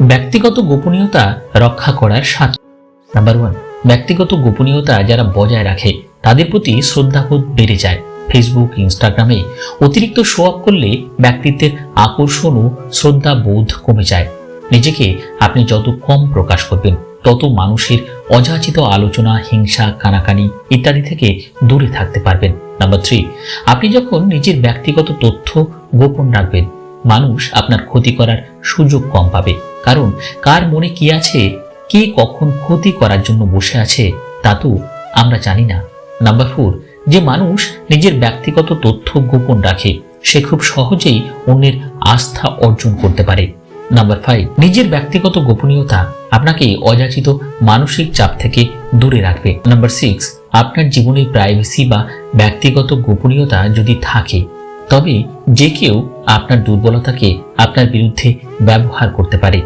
ব্যক্তিগত গোপনীয়তা রক্ষা করার সাত নাম্বার ওয়ান ব্যক্তিগত গোপনীয়তা যারা বজায় রাখে, তাদের প্রতি শ্রদ্ধাবোধ বেড়ে যায়। ফেসবুক ইনস্টাগ্রামে অতিরিক্ত শো আপ করলে ব্যক্তিত্বের আকর্ষণ ও শ্রদ্ধাবোধ কমে যায়। নিজেকে আপনি যত কম প্রকাশ করবেন, তত মানুষের অযাচিত আলোচনা, হিংসা, কানাকানি ইত্যাদি থেকে দূরে থাকতে পারবেন। নাম্বার থ্রি আপনি যখন নিজের ব্যক্তিগত তথ্য গোপন রাখবেন, মানুষ আপনার ক্ষতি করার সুযোগ কম পাবে। কারণ কার মনে কি আছে, কে কখন ক্ষতি করার জন্য বসে আছে, তা তো আমরা জানি না। নাম্বার ফোর যে মানুষ নিজের ব্যক্তিগত তথ্য গোপন রাখে, সে খুব সহজেই অন্যের আস্থা অর্জন করতে পারে। নাম্বার ফাইভ নিজের ব্যক্তিগত গোপনীয়তা আপনাকে অযাচিত মানসিক চাপ থেকে দূরে রাখবে। নাম্বার সিক্স আপনার জীবনের প্রাইভেসি বা ব্যক্তিগত গোপনীয়তা যদি থাকে, তবে যে কেউ আপনার দুর্বলতাকে আপনার বিরুদ্ধে ব্যবহার করতে পারে।